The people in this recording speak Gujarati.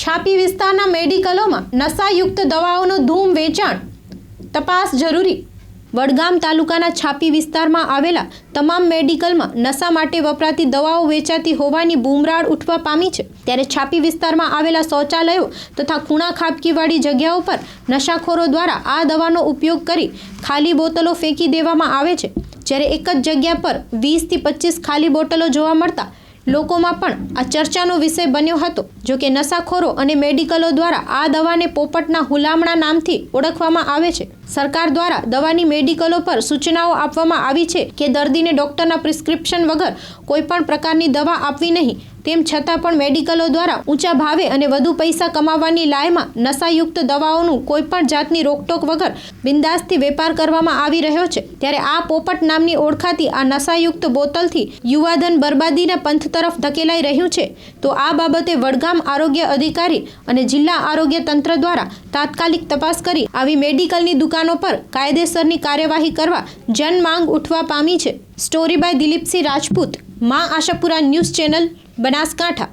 છાપી વિસ્તારના મેડિકલોમાં નશાયુક્ત દવાઓનું ધૂમ વેચાણ. તપાસ જરૂરી. વડગામ તાલુકાના છાપી વિસ્તારમાં આવેલા તમામ મેડિકલમાં નશા માટે વપરાતી દવાઓ વેચાતી હોવાની બૂમરાળ ઉઠવા પામી છે. ત્યારે છાપી વિસ્તારમાં આવેલા શૌચાલયો તથા ખૂણા ખાબકીવાળી જગ્યાઓ પર નશાખોરો દ્વારા આ દવાનો ઉપયોગ કરી ખાલી બોટલો ફેંકી દેવામાં આવે છે. જ્યારે એક જ જગ્યા પર વીસથી પચીસ ખાલી બોટલો જોવા મળતા લોકોમાં પણ આ ચર્ચાનો વિષય બન્યો હતો, જો કે નશાખોરો અને મેડિકલો દ્વારા આ દવાને પોપટના હુલામણા નામથી ઓળખવામાં આવે છે. સરકાર દ્વારા દવાની મેડિકલો પર સૂચનાઓ આપવામાં આવી છે કે દર્દીને ડોક્ટરના પ્રિસ્ક્રિપ્શન વગર કોઈ પણ પ્રકારની દવા આપવી નહીં તેમ છતાં પણ મેડિકલો દ્વારા ઊંચા ભાવે અને વધુ પૈસા કમાવાની લાયમાં નશાયુક્ત દવાઓનું કોઈ પણ જાતની રોકટોક વગર બિંદાસથી વેપાર કરવામાં આવી રહ્યો છે. ત્યારે આ પોપટ નામની ઓળખાતી આ નશાયુક્ત બોટલથી યુવાધન બરબાદીના પંથ તરફ ધકેલાઈ રહ્યું છે. તો આ બાબતે વડગામ આરોગ્ય અધિકારી અને જિલ્લા આરોગ્ય તંત્ર દ્વારા તાત્કાલિક તપાસ કરી આવી મેડિકલની દુકાનો પર કાયદેસરની કાર્યવાહી કરવા જનમાંગ ઉઠવા પામી છે. સ્ટોરી બાય દિલીપસિંહ રાજપૂત મા આશાપુરા ન્યૂઝ ચેનલ બનાસકાંઠા